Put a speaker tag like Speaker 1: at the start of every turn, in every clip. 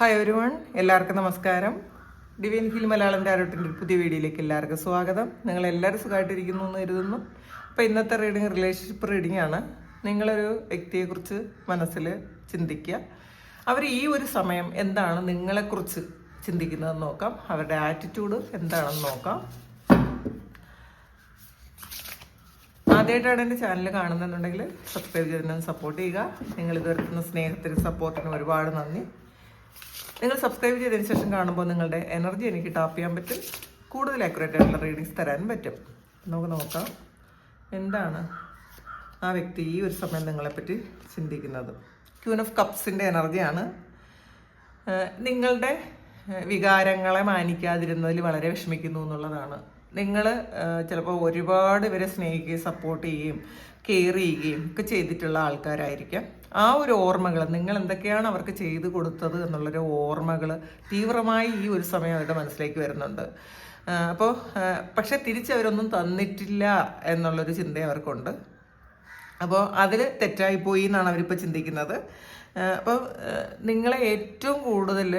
Speaker 1: Hi ഒരുവൺ എല്ലാവർക്കും നമസ്കാരം. Divine hill Malayalam ആരോട്ടിന്റെ ഒരു പുതിയ വീഡിയോയിലേക്ക് എല്ലാവർക്കും സ്വാഗതം. നിങ്ങൾ എല്ലാവരും സുഖമായിട്ടിരിക്കുന്നു എന്ന് കരുതുന്നു. അപ്പോൾ ഇന്നത്തെ റീഡിങ് റിലേഷൻഷിപ്പ് റീഡിംഗ് ആണ്. നിങ്ങളൊരു വ്യക്തിയെക്കുറിച്ച് മനസ്സിൽ ചിന്തിക്കുക. അവർ ഈ ഒരു സമയം എന്താണ് നിങ്ങളെക്കുറിച്ച് ചിന്തിക്കുന്നതെന്ന് നോക്കാം. അവരുടെ ആറ്റിറ്റ്യൂഡ് എന്താണെന്ന് നോക്കാം. ആദ്യമായിട്ടാണ് എന്റെ ചാനൽ കാണുന്നുണ്ടെങ്കിൽ സബ്സ്ക്രൈബ് ചെയ്തതിന് സപ്പോർട്ട് ചെയ്യുക. നിങ്ങൾ ഇതുവരെ സ്നേഹത്തിനും സപ്പോർട്ടിനും ഒരുപാട് നന്ദി. നിങ്ങൾ സബ്സ്ക്രൈബ് ചെയ്തതിന് ശേഷം കാണുമ്പോൾ നിങ്ങളുടെ എനർജി എനിക്ക് ടാപ്പ് ചെയ്യാൻ പറ്റും. കൂടുതൽ ആക്യുറേറ്റ് ആയിട്ടുള്ള റീഡിങ്സ് തരാൻ പറ്റും. നമുക്ക് നോക്കാം. എന്താണ് ആ വ്യക്തി ഈ ഒരു സമയം നിങ്ങളെപ്പറ്റി ചിന്തിക്കുന്നത്? ക്യൂൻ ഓഫ് കപ്സിന്റെ എനർജിയാണ് നിങ്ങളുടെ വികാരങ്ങളെ മാനിക്കാതിരുന്നതിൽ വളരെ വിഷമിക്കുന്നു എന്നുള്ളതാണ്. നിങ്ങൾ ചിലപ്പോൾ ഒരുപാട് ഇവരെ സ്നേഹിക്കുകയും സപ്പോർട്ട് ചെയ്യുകയും കെയർ ചെയ്യുകയും ഒക്കെ ചെയ്തിട്ടുള്ള ആൾക്കാരായിരിക്കാം. ആ ഒരു ഓർമ്മകൾ നിങ്ങൾ എന്തൊക്കെയാണ് അവർക്ക് ചെയ്തു കൊടുത്തത് എന്നുള്ളൊരു ഓർമ്മകൾ തീവ്രമായി ഈ ഒരു സമയം അവരുടെ മനസ്സിലേക്ക് വരുന്നുണ്ട്. അപ്പോൾ പക്ഷെ തിരിച്ചവരൊന്നും തന്നിട്ടില്ല എന്നുള്ളൊരു ചിന്ത അവർക്കുണ്ട്. അപ്പോൾ അതിൽ തെറ്റായിപ്പോയി എന്നാണ് അവരിപ്പോൾ ചിന്തിക്കുന്നത്. അപ്പോൾ നിങ്ങളെ ഏറ്റവും കൂടുതൽ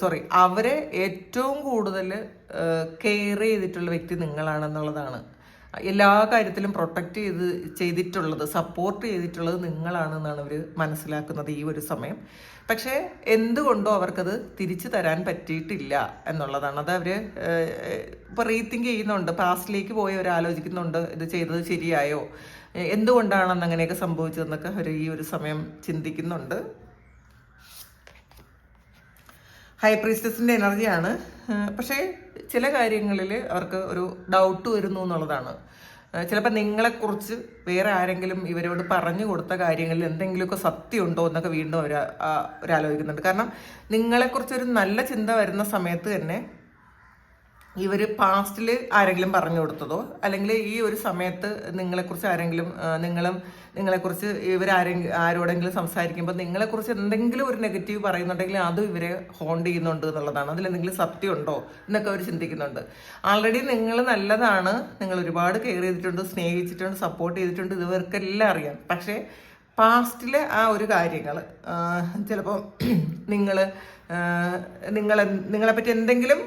Speaker 1: സോറി അവരെ ഏറ്റവും കൂടുതൽ കെയർ ചെയ്തിട്ടുള്ള വ്യക്തി നിങ്ങളാണെന്നുള്ളതാണ് എല്ലാ കാര്യത്തിലും പ്രൊട്ടക്റ്റ് ചെയ്ത് ചെയ്തിട്ടുള്ളത് സപ്പോർട്ട് ചെയ്തിട്ടുള്ളത് നിങ്ങളാണെന്നാണ് അവർ മനസ്സിലാക്കുന്നത് ഈ ഒരു സമയം. പക്ഷേ എന്തുകൊണ്ടോ അവർക്കത് തിരിച്ചു തരാൻ പറ്റിയിട്ടില്ല എന്നുള്ളതാണ്. അത് അവർ ഇപ്പോൾ റീതിങ്ക് ചെയ്യുന്നുണ്ട്. പാസ്റ്റിലേക്ക് പോയി അവർ ആലോചിക്കുന്നുണ്ട് ഇത് ചെയ്തത് ശരിയായോ? എന്തുകൊണ്ടാണെന്ന് അങ്ങനെയൊക്കെ സംഭവിച്ചതെന്നൊക്കെ അവർ ഈ ഒരു സമയം ചിന്തിക്കുന്നുണ്ട്. ഹൈ പ്രീസ്റ്റസിന്റെ എനർജിയാണ് പക്ഷേ ചില കാര്യങ്ങളിൽ അവർക്ക് ഒരു ഡൗട്ട് വരുന്നു എന്നുള്ളതാണ്. ചിലപ്പോൾ നിങ്ങളെക്കുറിച്ച് വേറെ ആരെങ്കിലും ഇവരോട് പറഞ്ഞു കൊടുത്ത കാര്യങ്ങളിൽ എന്തെങ്കിലുമൊക്കെ സത്യമുണ്ടോ എന്നൊക്കെ വീണ്ടും അവർ അവരാലോചിക്കുന്നുണ്ട് കാരണം നിങ്ങളെക്കുറിച്ച് ഒരു നല്ല ചിന്ത വരുന്ന സമയത്ത് തന്നെ ഇവർ പാസ്റ്റിൽ ആരെങ്കിലും പറഞ്ഞു കൊടുത്തതോ അല്ലെങ്കിൽ ഈ ഒരു സമയത്ത് നിങ്ങളെക്കുറിച്ച് ആരെങ്കിലും നിങ്ങളും നിങ്ങളെക്കുറിച്ച് ഇവരാരെ ആരോടെങ്കിലും സംസാരിക്കുമ്പോൾ നിങ്ങളെക്കുറിച്ച് എന്തെങ്കിലും ഒരു നെഗറ്റീവ് പറയുന്നുണ്ടെങ്കിൽ അതും ഇവരെ ഹോണ്ട് ചെയ്യുന്നുണ്ട് എന്നുള്ളതാണ്. അതിലെന്തെങ്കിലും സത്യമുണ്ടോ എന്നൊക്കെ അവർ ചിന്തിക്കുന്നുണ്ട്. ആൾറെഡി നിങ്ങൾ നല്ലതാണ്. നിങ്ങൾ ഒരുപാട് കെയർ ചെയ്തിട്ടുണ്ട് സ്നേഹിച്ചിട്ടുണ്ട് സപ്പോർട്ട് ചെയ്തിട്ടുണ്ട്. ഇവർക്കെല്ലാം അറിയാം. പക്ഷേ പാസ്റ്റിലെ ആ ഒരു കാര്യങ്ങൾ ചിലപ്പോൾ നിങ്ങൾ നിങ്ങൾ നിങ്ങളെപ്പറ്റി എന്തെങ്കിലും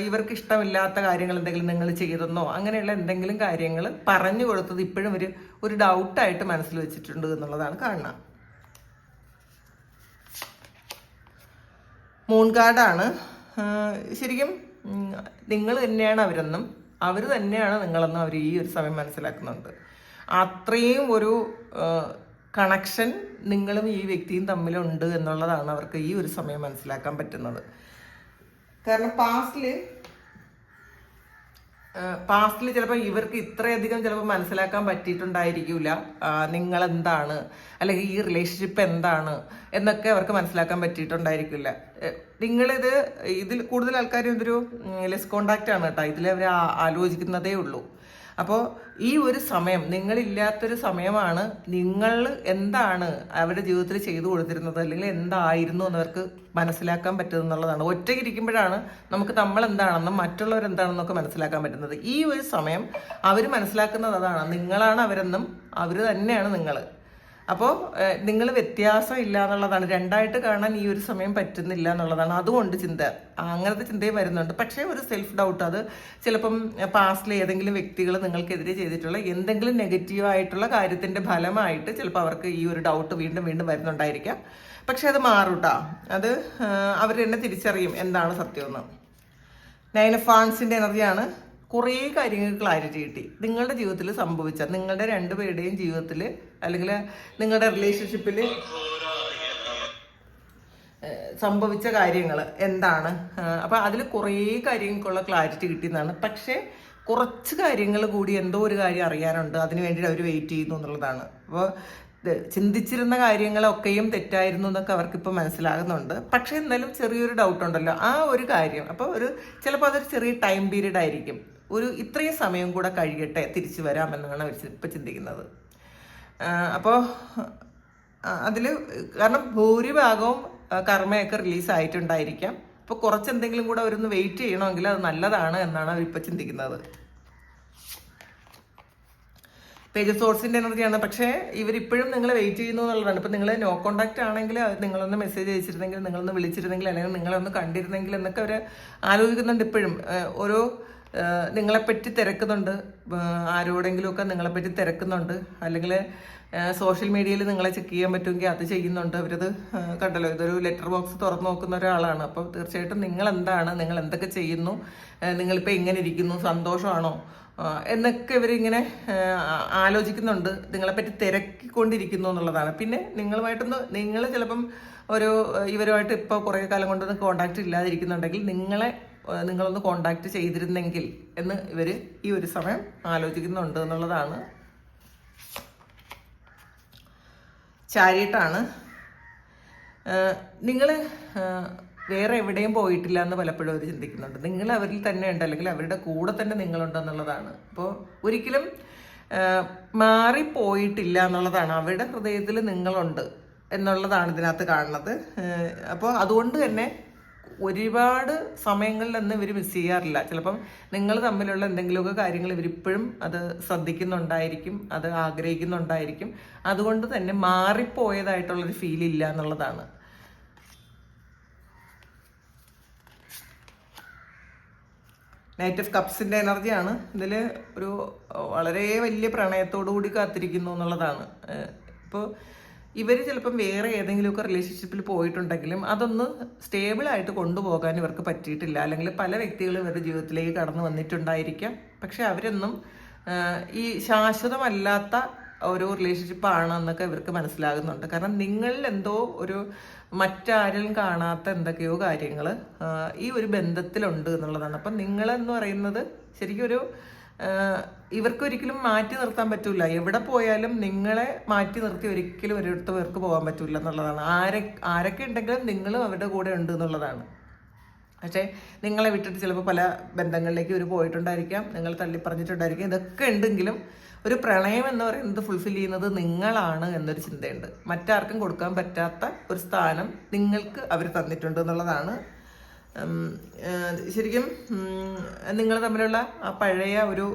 Speaker 1: ഇവർക്ക് ഇഷ്ടമില്ലാത്ത കാര്യങ്ങൾ എന്തെങ്കിലും നിങ്ങൾ ചെയ്തെന്നോ അങ്ങനെയുള്ള എന്തെങ്കിലും കാര്യങ്ങൾ പറഞ്ഞു കൊടുത്തത് ഇപ്പോഴും ഒരു ഒരു ഡൗട്ടായിട്ട് മനസ്സിൽ വെച്ചിട്ടുണ്ട് എന്നുള്ളതാണ് കാണുന്നത് മൂൺ കാർഡാണ് ശരിക്കും നിങ്ങൾ തന്നെയാണ് അവരെന്നും അവർ തന്നെയാണ് നിങ്ങളെന്നും അവർ ഈ ഒരു സമയം മനസ്സിലാക്കുന്നുണ്ട്. അത്രയും ഒരു കണക്ഷൻ നിങ്ങളും ഈ വ്യക്തിയും തമ്മിലുണ്ട് എന്നുള്ളതാണ് അവർക്ക് ഈ ഒരു സമയം മനസ്സിലാക്കാൻ പറ്റുന്നത്. കാരണം പാസ്റ്റിൽ പാസ്റ്റിൽ ചിലപ്പോൾ ഇവർക്ക് ഇത്രയധികം ചിലപ്പോൾ മനസ്സിലാക്കാൻ പറ്റിയിട്ടുണ്ടായിരിക്കില്ല നിങ്ങൾ എന്താണ് അല്ലെങ്കിൽ ഈ റിലേഷൻഷിപ്പ് എന്താണ്? എന്നൊക്കെ അവർക്ക് മനസ്സിലാക്കാൻ പറ്റിയിട്ടുണ്ടായിരിക്കില്ല. നിങ്ങളിത് ഇതിൽ കൂടുതൽ ആൾക്കാരും ഇതൊരു ലെസ് കോണ്ടാക്റ്റ് ആണ് കേട്ടോ. ഇതിൽ അവർ ആലോചിക്കുന്നതേ ഉള്ളൂ. അപ്പോൾ ഈ ഒരു സമയം നിങ്ങളില്ലാത്തൊരു സമയമാണ് നിങ്ങൾ എന്താണ് അവരുടെ ജീവിതത്തിൽ ചെയ്തു കൊടുത്തിരുന്നത് അല്ലെങ്കിൽ എന്തായിരുന്നു എന്നവർക്ക് മനസ്സിലാക്കാൻ പറ്റുന്നത് എന്നുള്ളതാണ് ഒറ്റയ്ക്ക് ഇരിക്കുമ്പോഴാണ് നമുക്ക് നമ്മൾ എന്താണെന്നും മറ്റുള്ളവർ എന്താണെന്നൊക്കെ മനസ്സിലാക്കാൻ പറ്റുന്നത്. ഈ ഒരു സമയം അവർ മനസ്സിലാക്കുന്നത് അതാണ്. നിങ്ങളാണ് അവരെന്നും അവർ തന്നെയാണ് നിങ്ങൾ അപ്പോൾ നിങ്ങൾ വ്യത്യാസം ഇല്ല എന്നുള്ളതാണ് രണ്ടായിട്ട് കാണാൻ ഈ ഒരു സമയം പറ്റുന്നില്ല എന്നുള്ളതാണ് അതുകൊണ്ട് ചിന്ത അങ്ങനത്തെ ചിന്തയും വരുന്നുണ്ട്. പക്ഷേ ഒരു സെൽഫ് ഡൗട്ട് അത് ചിലപ്പം പാസ്റ്റിൽ ഏതെങ്കിലും വ്യക്തികൾ നിങ്ങൾക്കെതിരെ ചെയ്തിട്ടുള്ള എന്തെങ്കിലും നെഗറ്റീവായിട്ടുള്ള കാര്യത്തിന്റെ ഫലമായിട്ട് ചിലപ്പോൾ അവർക്ക് ഈ ഒരു ഡൗട്ട് വീണ്ടും വീണ്ടും വരുന്നുണ്ടായിരിക്കാം. പക്ഷേ അത് മാറൂട്ടാ. അത് അവർ തന്നെ തിരിച്ചറിയും എന്താണ് സത്യമെന്ന്. നയൻ ഓഫ് ഫാൻസിന്റെ എനർജിയാണ് കുറേ കാര്യങ്ങൾ ക്ലാരിറ്റി കിട്ടി. നിങ്ങളുടെ ജീവിതത്തിൽ സംഭവിച്ച നിങ്ങളുടെ രണ്ടുപേരുടെയും ജീവിതത്തിൽ അല്ലെങ്കിൽ നിങ്ങളുടെ റിലേഷൻഷിപ്പിൽ സംഭവിച്ച കാര്യങ്ങൾ എന്താണ്? അപ്പോൾ അതിൽ കുറേ കാര്യങ്ങൾക്കുള്ള ക്ലാരിറ്റി കിട്ടിയെന്നാണ്. പക്ഷേ കുറച്ച് കാര്യങ്ങൾ കൂടി എന്തോ ഒരു കാര്യം അറിയാനുണ്ട്. അതിന് വേണ്ടിയിട്ട് അവർ വെയിറ്റ് ചെയ്യുന്നു എന്നുള്ളതാണ്. അപ്പോൾ ചിന്തിച്ചിരുന്ന കാര്യങ്ങളൊക്കെയും തെറ്റായിരുന്നു എന്നൊക്കെ അവർക്കിപ്പോൾ മനസ്സിലാകുന്നുണ്ട്. പക്ഷേ എന്നാലും ചെറിയൊരു ഡൗട്ട് ഉണ്ടല്ലോ. ആ ഒരു കാര്യം അപ്പോൾ ഒരു ചിലപ്പോൾ അതൊരു ചെറിയ ടൈം പീരീഡ് ആയിരിക്കും. ഒരു ഇത്രയും സമയം കൂടെ കഴിയട്ടെ തിരിച്ചു വരാമെന്നാണ് അവർ ഇപ്പം ചിന്തിക്കുന്നത്. അപ്പോൾ അതിൽ കാരണം ഭൂരിഭാഗവും കർമ്മയൊക്കെ റിലീസായിട്ടുണ്ടായിരിക്കാം അപ്പോൾ കുറച്ച് എന്തെങ്കിലും കൂടെ അവരൊന്ന് വെയിറ്റ് ചെയ്യണമെങ്കിൽ അത് നല്ലതാണ് എന്നാണ് അവരിപ്പോൾ ചിന്തിക്കുന്നത്. പേജ് സോഴ്സിന്റെ എനർജിയാണ്. പക്ഷേ ഇവരിപ്പോഴും നിങ്ങൾ വെയിറ്റ് ചെയ്യുന്നു എന്നുള്ളതാണ്. ഇപ്പം നിങ്ങൾ നോ കോൺടാക്റ്റ് ആണെങ്കിൽ നിങ്ങളൊന്ന് മെസ്സേജ് അയച്ചിരുന്നെങ്കിൽ നിങ്ങളൊന്ന് വിളിച്ചിരുന്നെങ്കിൽ അല്ലെങ്കിൽ നിങ്ങളൊന്ന് കണ്ടിരുന്നെങ്കിൽ എന്നൊക്കെ അവർ ആലോചിക്കുന്നുണ്ട് ഇപ്പോഴും. ഓരോ നിങ്ങളെപ്പറ്റി തിരക്കുന്നുണ്ട്. ആരോടെങ്കിലുമൊക്കെ നിങ്ങളെപ്പറ്റി തിരക്കുന്നുണ്ട്. അല്ലെങ്കിൽ സോഷ്യൽ മീഡിയയിൽ നിങ്ങളെ ചെക്ക് ചെയ്യാൻ പറ്റുമെങ്കിൽ അത് ചെയ്യുന്നുണ്ട്. അവരത് കണ്ടല്ലോ ഇതൊരു ലെറ്റർ ബോക്സ് തുറന്നു നോക്കുന്ന ഒരാളാണ്. അപ്പോൾ തീർച്ചയായിട്ടും നിങ്ങൾ എന്താണ് നിങ്ങൾ എന്തൊക്കെ ചെയ്യുന്നു നിങ്ങളിപ്പോൾ എങ്ങനെ ഇരിക്കുന്നു സന്തോഷമാണോ? എന്നൊക്കെ ഇവരിങ്ങനെ ആലോചിക്കുന്നുണ്ട്. നിങ്ങളെപ്പറ്റി തിരക്കിക്കൊണ്ടിരിക്കുന്നു എന്നുള്ളതാണ്. പിന്നെ നിങ്ങളുമായിട്ടൊന്ന് നിങ്ങൾ ചിലപ്പം ഒരു ഇവരുമായിട്ട് ഇപ്പോൾ കുറേ കാലം കൊണ്ടൊന്നും കോണ്ടാക്ട് ഇല്ലാതിരിക്കുന്നുണ്ടെങ്കിൽ നിങ്ങളെ നിങ്ങളൊന്ന് കോണ്ടാക്ട് ചെയ്തിരുന്നെങ്കിൽ എന്ന് ഇവർ ഈ ഒരു സമയം ആലോചിക്കുന്നുണ്ട് എന്നുള്ളതാണ്. ചാരിയിട്ടാണ്. നിങ്ങൾ വേറെ എവിടെയും പോയിട്ടില്ല എന്ന് പലപ്പോഴും അവർ ചിന്തിക്കുന്നുണ്ട്. നിങ്ങൾ അവരിൽ തന്നെ ഉണ്ട് അല്ലെങ്കിൽ അവരുടെ കൂടെ തന്നെ നിങ്ങളുണ്ട് എന്നുള്ളതാണ്. അപ്പോൾ ഒരിക്കലും മാറിപ്പോയിട്ടില്ല എന്നുള്ളതാണ്. അവരുടെ ഹൃദയത്തിൽ നിങ്ങളുണ്ട് എന്നുള്ളതാണ് ഇതിനകത്ത് കാണുന്നത്. അപ്പോൾ അതുകൊണ്ട് തന്നെ ഒരുപാട് സമയങ്ങളിൽ സമയങ്ങളിലൊന്നും ഇവർ മിസ് ചെയ്യാറില്ല. ചിലപ്പം നിങ്ങൾ തമ്മിലുള്ള എന്തെങ്കിലുമൊക്കെ കാര്യങ്ങൾ ഇവരിപ്പോഴും അത് ശ്രദ്ധിക്കുന്നുണ്ടായിരിക്കും അത് ആഗ്രഹിക്കുന്നുണ്ടായിരിക്കും. അതുകൊണ്ട് തന്നെ മാറിപ്പോയതായിട്ടുള്ളൊരു ഫീൽ ഇല്ല എന്നുള്ളതാണ്. നൈറ്റ് ഓഫ് കപ്സിന്റെ എനർജിയാണ് ഇതിൽ ഒരു വളരെ വലിയ പ്രണയത്തോടു കൂടി കാത്തിരിക്കുന്നു എന്നുള്ളതാണ്. ഇപ്പോൾ ഇവർ ചിലപ്പം വേറെ ഏതെങ്കിലുമൊക്കെ റിലേഷൻഷിപ്പിൽ പോയിട്ടുണ്ടെങ്കിലും അതൊന്ന് സ്റ്റേബിളായിട്ട് കൊണ്ടുപോകാൻ ഇവർക്ക് പറ്റിയിട്ടില്ല. അല്ലെങ്കിൽ പല വ്യക്തികളും ഇവരുടെ ജീവിതത്തിലേക്ക് കടന്നു വന്നിട്ടുണ്ടായിരിക്കാം. പക്ഷെ അവരൊന്നും ഈ ശാശ്വതമല്ലാത്ത ഒരു റിലേഷൻഷിപ്പ് ആണെന്നൊക്കെ ഇവർക്ക് മനസ്സിലാകുന്നുണ്ട്. കാരണം നിങ്ങളിൽ എന്തോ ഒരു മറ്റാരും കാണാത്ത എന്തൊക്കെയോ കാര്യങ്ങൾ ഈ ഒരു ബന്ധത്തിലുണ്ട് എന്നുള്ളതാണ്. അപ്പം നിങ്ങളെന്ന് പറയുന്നത് ശരിക്കും ഒരു ഇവർക്ക് ഒരിക്കലും മാറ്റി നിർത്താൻ പറ്റില്ല എവിടെ പോയാലും നിങ്ങളെ മാറ്റി നിർത്തി ഒരിക്കലും ഒരിടത്ത് പേർക്ക് പോകാൻ പറ്റില്ല എന്നുള്ളതാണ്. ആരെ ആരൊക്കെ ഉണ്ടെങ്കിലും നിങ്ങളും അവരുടെ കൂടെ ഉണ്ട് എന്നുള്ളതാണ്. പക്ഷേ നിങ്ങളെ വിട്ടിട്ട് ചിലപ്പോൾ പല ബന്ധങ്ങളിലേക്ക് ഇവർ പോയിട്ടുണ്ടായിരിക്കാം. നിങ്ങൾ തള്ളി പറഞ്ഞിട്ടുണ്ടായിരിക്കാം. ഇതൊക്കെ ഉണ്ടെങ്കിലും ഒരു പ്രണയം എന്ന് പറയുന്നത് ഫുൾഫിൽ ചെയ്യുന്നത് നിങ്ങളാണ് എന്നൊരു ചിന്തയുണ്ട്. മറ്റാർക്കും കൊടുക്കാൻ പറ്റാത്ത ഒരു സ്ഥാനം നിങ്ങൾക്ക് അവർ തന്നിട്ടുണ്ട് എന്നുള്ളതാണ് ശരിക്കും നിങ്ങൾ തമ്മിലുള്ള ആ പഴയ ഒരു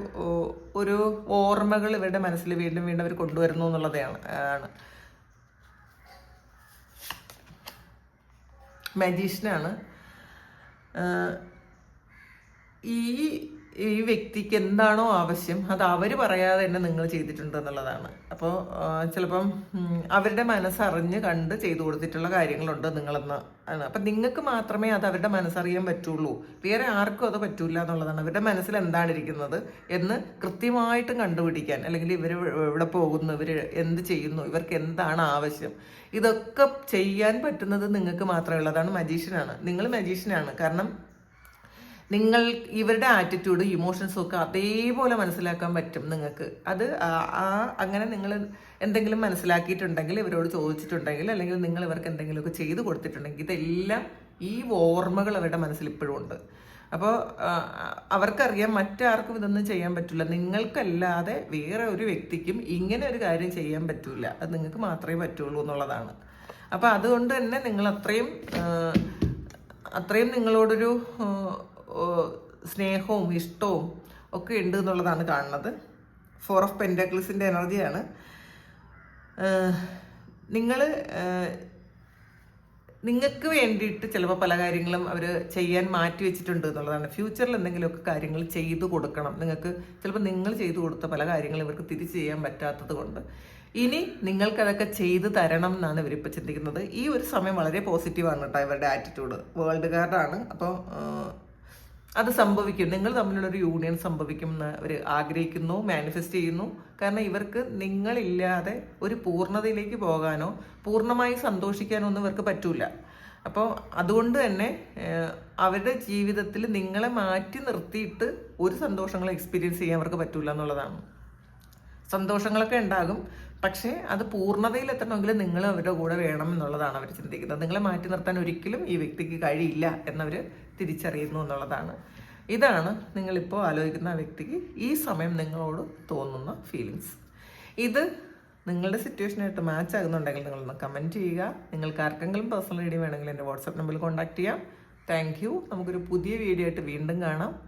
Speaker 1: ഒരു ഓർമ്മകൾ ഇവരുടെ മനസ്സിൽ വീണ്ടും വീണ്ടും അവർ കൊണ്ടുവരുന്നു എന്നുള്ളതാണ്. ആണ് മജീഷ്യനാണ് ഈ ഈ വ്യക്തിക്ക് എന്താണോ ആവശ്യം അത് അവർ പറയാതെ തന്നെ നിങ്ങൾ ചെയ്തിട്ടുണ്ട് എന്നുള്ളതാണ്. അപ്പോൾ ചിലപ്പം അവരുടെ മനസ്സറിഞ്ഞ് കണ്ട് ചെയ്തു കൊടുത്തിട്ടുള്ള കാര്യങ്ങളുണ്ട് നിങ്ങളെന്ന്. ആണ്. അപ്പം നിങ്ങൾക്ക് മാത്രമേ അത് അവരുടെ മനസ്സറിയാൻ പറ്റുള്ളൂ. വേറെ ആർക്കും അത് പറ്റൂല എന്നുള്ളതാണ്. അവരുടെ മനസ്സിൽ എന്താണ് ഇരിക്കുന്നത് എന്ന് കൃത്യമായിട്ടും കണ്ടുപിടിക്കാൻ. അല്ലെങ്കിൽ ഇവർ എവിടെ പോകുന്നു ഇവർ എന്ത് ചെയ്യുന്നു ഇവർക്ക് എന്താണ് ആവശ്യം. ഇതൊക്കെ ചെയ്യാൻ പറ്റുന്നത് നിങ്ങൾക്ക് മാത്രമേ ഉള്ളതാണ് മജീഷ്യനാണ്. നിങ്ങൾ മജീഷ്യനാണ്. കാരണം നിങ്ങൾ ഇവരുടെ ആറ്റിറ്റ്യൂഡ് ഇമോഷൻസും ഒക്കെ അതേപോലെ മനസ്സിലാക്കാൻ പറ്റും നിങ്ങൾക്ക്. അത് ആ- അങ്ങനെ നിങ്ങൾ എന്തെങ്കിലും മനസ്സിലാക്കിയിട്ടുണ്ടെങ്കിൽ ഇവരോട് ചോദിച്ചിട്ടുണ്ടെങ്കിൽ അല്ലെങ്കിൽ നിങ്ങൾ ഇവർക്ക് എന്തെങ്കിലുമൊക്കെ ചെയ്തു കൊടുത്തിട്ടുണ്ടെങ്കിൽ ഇതെല്ലാം ഈ ഓർമ്മകൾ അവരുടെ മനസ്സിൽ ഇപ്പോഴും ഉണ്ട്. അപ്പോൾ അവർക്കറിയാം മറ്റാർക്കും ഇതൊന്നും ചെയ്യാൻ പറ്റില്ല നിങ്ങൾക്കല്ലാതെ വേറെ ഒരു വ്യക്തിക്കും ഇങ്ങനെ ഒരു കാര്യം ചെയ്യാൻ പറ്റില്ല അത് നിങ്ങൾക്ക് മാത്രമേ പറ്റുള്ളൂ എന്നുള്ളതാണ്. അപ്പോൾ അതുകൊണ്ട് തന്നെ നിങ്ങൾ അത്രയും അത്രയും നിങ്ങളോടൊരു സ്നേഹവും ഇഷ്ടവും ഒക്കെ ഉണ്ട് എന്നുള്ളതാണ് കാണുന്നത്. ഫോർ ഓഫ് പെന്റാക്കിൾസിന്റെ എനർജിയാണ്. നിങ്ങൾ നിങ്ങൾക്ക് വേണ്ടിയിട്ട് ചിലപ്പോൾ പല കാര്യങ്ങളും അവർ ചെയ്യാൻ മാറ്റി വെച്ചിട്ടുണ്ട് എന്നുള്ളതാണ്. ഫ്യൂച്ചറിൽ എന്തെങ്കിലുമൊക്കെ കാര്യങ്ങൾ ചെയ്തു കൊടുക്കണം. നിങ്ങൾക്ക് ചിലപ്പോൾ നിങ്ങൾ ചെയ്തു കൊടുത്ത പല കാര്യങ്ങളും ഇവർക്ക് തിരിച്ചു ചെയ്യാൻ പറ്റാത്തത് കൊണ്ട്. ഇനി നിങ്ങൾക്കതൊക്കെ ചെയ്തു തരണം എന്നാണ് ഇവരിപ്പോൾ ചിന്തിക്കുന്നത്. ഈ ഒരു സമയം വളരെ പോസിറ്റീവാണ് കേട്ടോ ഇവരുടെ ആറ്റിറ്റ്യൂഡ് വേൾഡ് കാർഡാണ് അപ്പോൾ അത് സംഭവിക്കും. നിങ്ങൾ തമ്മിലുള്ള ഒരു യൂണിയൻ സംഭവിക്കും എന്ന് അവർ ആഗ്രഹിക്കുന്നു മാനിഫെസ്റ്റ് ചെയ്യുന്നു. കാരണം ഇവർക്ക് നിങ്ങളില്ലാതെ ഒരു പൂർണതയിലേക്ക് പോകാനോ പൂർണമായി സന്തോഷിക്കാനോ ഒന്നും ഇവർക്ക് പറ്റൂല. അപ്പോൾ അതുകൊണ്ട് തന്നെ അവരുടെ ജീവിതത്തിൽ നിങ്ങളെ മാറ്റി നിർത്തിയിട്ട് ഒരു സന്തോഷങ്ങളും എക്സ്പീരിയൻസ് ചെയ്യാൻ അവർക്ക് പറ്റൂല എന്നുള്ളതാണ്. സന്തോഷങ്ങളൊക്കെ ഉണ്ടാകും. പക്ഷേ അത് പൂർണതയിൽ എത്തണമെങ്കിൽ നിങ്ങൾ അവരുടെ കൂടെ വേണം എന്നുള്ളതാണ് അവർ ചിന്തിക്കുന്നത്. നിങ്ങളെ മാറ്റി നിർത്താൻ ഒരിക്കലും ഈ വ്യക്തിക്ക് കഴിയില്ല എന്നവർ തിരിച്ചറിയുന്നു എന്നുള്ളതാണ്. ഇതാണ് നിങ്ങളിപ്പോൾ ആലോചിക്കുന്ന വ്യക്തിക്ക് ഈ സമയം നിങ്ങളോട് തോന്നുന്ന ഫീലിങ്സ് ഇത് നിങ്ങളുടെ സിറ്റുവേഷനായിട്ട് മാച്ച് ആകുന്നുണ്ടെങ്കിൽ നിങ്ങളൊന്ന് കമന്റ് ചെയ്യുക. നിങ്ങൾക്ക് ആർക്കെങ്കിലും പേഴ്സണൽ റീഡിങ് വേണമെങ്കിൽ എന്റെ വാട്സാപ്പ് നമ്പറിൽ കോൺടാക്ട് ചെയ്യാം. താങ്ക് യു നമുക്കൊരു പുതിയ വീഡിയോ ആയിട്ട് വീണ്ടും കാണാം.